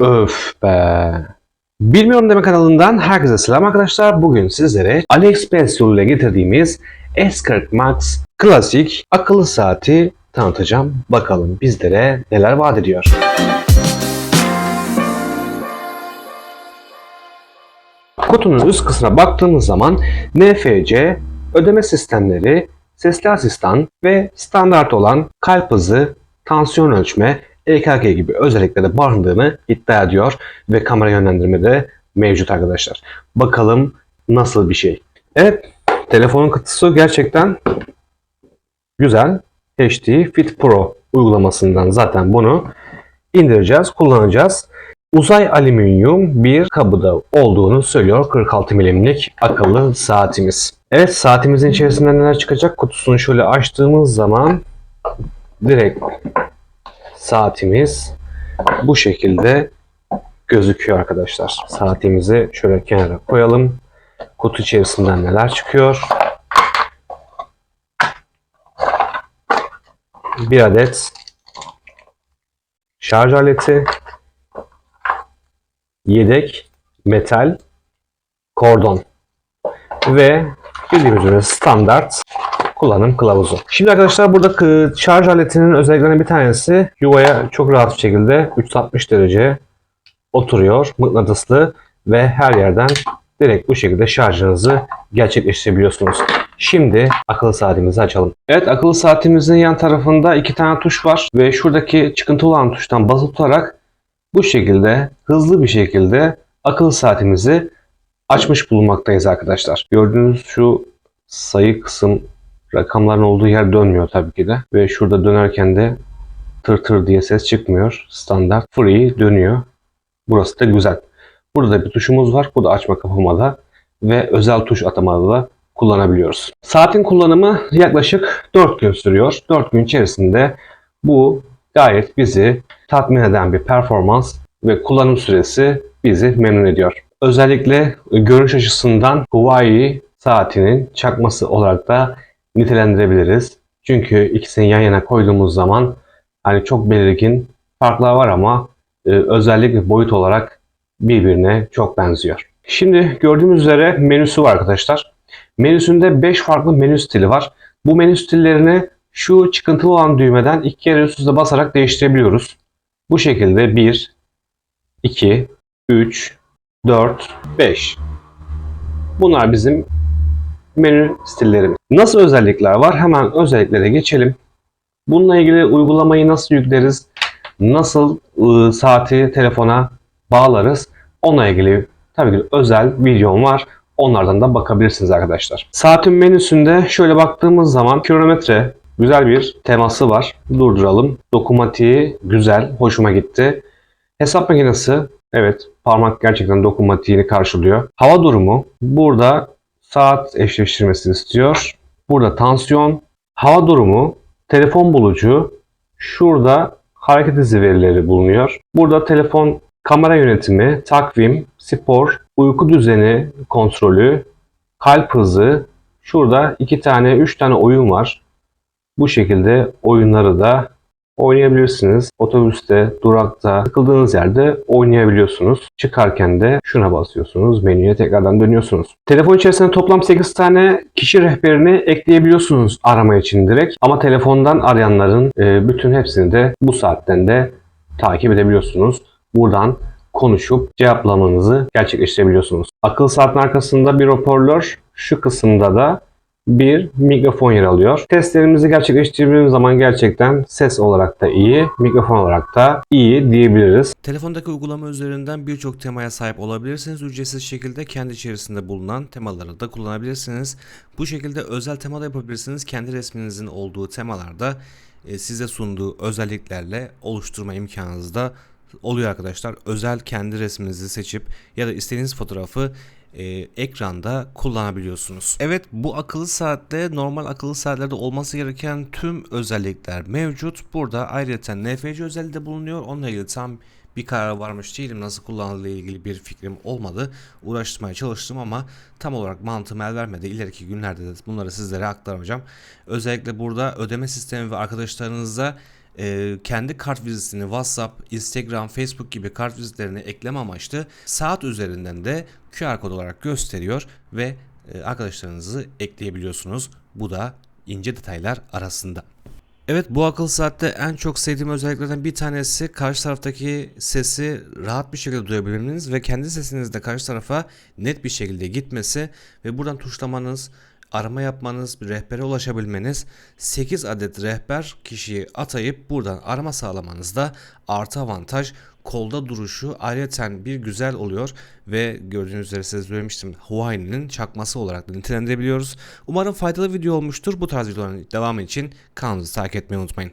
Öf be. Bilmiyorum deme kanalından herkese selam arkadaşlar. Bugün sizlere AliExpress yoluyla getirdiğimiz S40 Max klasik akıllı saati tanıtacağım. Bakalım bizlere neler vaat ediyor. Kutunun üst kısmına baktığımız zaman NFC, ödeme sistemleri, sesli asistan ve standart olan kalp hızı, tansiyon ölçme, EKG gibi özellikleri barındığını iddia ediyor ve kamera yönlendirme de mevcut arkadaşlar. Bakalım nasıl bir şey. Evet, telefonun kutusu gerçekten güzel. HD Fit Pro uygulamasından zaten bunu indireceğiz, kullanacağız. Uzay alüminyum bir kabıda olduğunu söylüyor 46 milimlik akıllı saatimiz. Evet saatimizin içerisinden neler çıkacak? Kutusunu şöyle açtığımız zaman direkt saatimiz bu şekilde gözüküyor arkadaşlar. Saatimizi şöyle kenara koyalım. Kutu içerisinden neler çıkıyor? Bir adet şarj aleti, yedek metal kordon ve bildiğimiz üzere standart kullanım kılavuzu. Şimdi arkadaşlar burada şarj aletinin özelliklerinden bir tanesi yuvaya çok rahat bir şekilde 360 derece oturuyor, mıknatıslı ve her yerden direkt bu şekilde şarjınızı gerçekleştirebiliyorsunuz. Şimdi akıllı saatimizi açalım. Evet akıllı saatimizin yan tarafında iki tane tuş var ve şuradaki çıkıntı olan tuştan basılı tutarak bu şekilde hızlı bir şekilde akıllı saatimizi açmış bulunmaktayız arkadaşlar. Gördüğünüz şu sayı kısım rakamların olduğu yer dönmüyor tabii ki de. Ve şurada dönerken de tır tır diye ses çıkmıyor. Standart free dönüyor. Burası da güzel. Burada da bir tuşumuz var. Bu da açma kapamada ve özel tuş atamada da kullanabiliyoruz. Saatin kullanımı yaklaşık 4 gün sürüyor. 4 gün içerisinde bu gayet bizi tatmin eden bir performans ve kullanım süresi bizi memnun ediyor. Özellikle görüş açısından Huawei saatinin çakması olarak da nitelendirebiliriz. Çünkü ikisini yan yana koyduğumuz zaman hani çok belirgin farklar var ama e, özellikle boyut olarak birbirine çok benziyor. Şimdi gördüğümüz üzere menüsü var arkadaşlar. Menüsünde 5 farklı menü stili var. Bu menü stillerini şu çıkıntılı olan düğmeden iki kere üst üste basarak değiştirebiliyoruz. Bu şekilde 1, 2, 3, 4, 5. Bunlar bizim menü stillerimiz. Nasıl özellikler var? Hemen özelliklere geçelim. Bununla ilgili uygulamayı nasıl yükleriz? Nasıl ıı, saati telefona bağlarız? Onunla ilgili tabii ki özel videom var. Onlardan da bakabilirsiniz arkadaşlar. Saatin menüsünde şöyle baktığımız zaman kilometre güzel bir teması var. Durduralım. Dokunmatiği güzel. Hoşuma gitti. Hesap makinesi evet parmak gerçekten dokunmatiğini karşılıyor. Hava durumu burada saat eşleştirmesini istiyor. Burada tansiyon, hava durumu, telefon bulucu, şurada hareket izi verileri bulunuyor. Burada telefon kamera yönetimi, takvim, spor, uyku düzeni kontrolü, kalp hızı, şurada iki tane, üç tane oyun var. Bu şekilde oyunları da oynayabilirsiniz. Otobüste, durakta, sıkıldığınız yerde oynayabiliyorsunuz. Çıkarken de şuna basıyorsunuz. Menüye tekrardan dönüyorsunuz. Telefon içerisinde toplam 8 tane kişi rehberini ekleyebiliyorsunuz arama için direkt. Ama telefondan arayanların e, bütün hepsini de bu saatten de takip edebiliyorsunuz. Buradan konuşup cevaplamanızı gerçekleştirebiliyorsunuz. Akıllı saatin arkasında bir hoparlör, şu kısımda da bir mikrofon yer alıyor. Testlerimizi gerçekleştirdiğimiz zaman gerçekten ses olarak da iyi, mikrofon olarak da iyi diyebiliriz. Telefondaki uygulama üzerinden birçok temaya sahip olabilirsiniz. Ücretsiz şekilde kendi içerisinde bulunan temaları da kullanabilirsiniz. Bu şekilde özel tema da yapabilirsiniz. Kendi resminizin olduğu temalarda e, size sunduğu özelliklerle oluşturma imkanınız da oluyor arkadaşlar. Özel kendi resminizi seçip ya da istediğiniz fotoğrafı e, ekranda kullanabiliyorsunuz. Evet bu akıllı saatte normal akıllı saatlerde olması gereken tüm özellikler mevcut. Burada ayrıca NFC özelliği de bulunuyor. Onunla ilgili tam bir karara varmış değilim. Nasıl kullanıldığı ilgili bir fikrim olmadı. Uğraştırmaya çalıştım ama tam olarak mantığım el vermedi. İleriki günlerde de bunları sizlere aktaracağım. Özellikle burada ödeme sistemi ve arkadaşlarınızla e, kendi kart vizitini WhatsApp, Instagram, Facebook gibi kart vizitlerini ekleme amaçlı saat üzerinden de QR kod olarak gösteriyor ve e, arkadaşlarınızı ekleyebiliyorsunuz. Bu da ince detaylar arasında. Evet bu akıl saatte en çok sevdiğim özelliklerden bir tanesi karşı taraftaki sesi rahat bir şekilde duyabilmeniz ve kendi sesiniz de karşı tarafa net bir şekilde gitmesi ve buradan tuşlamanız, arama yapmanız, bir rehbere ulaşabilmeniz, 8 adet rehber kişiyi atayıp buradan arama sağlamanız da artı avantaj kolda duruşu ayrıca bir güzel oluyor ve gördüğünüz üzere size söylemiştim Huawei'nin çakması olarak da nitelendirebiliyoruz. Umarım faydalı video olmuştur. Bu tarz videoların devamı için kanalımızı takip etmeyi unutmayın.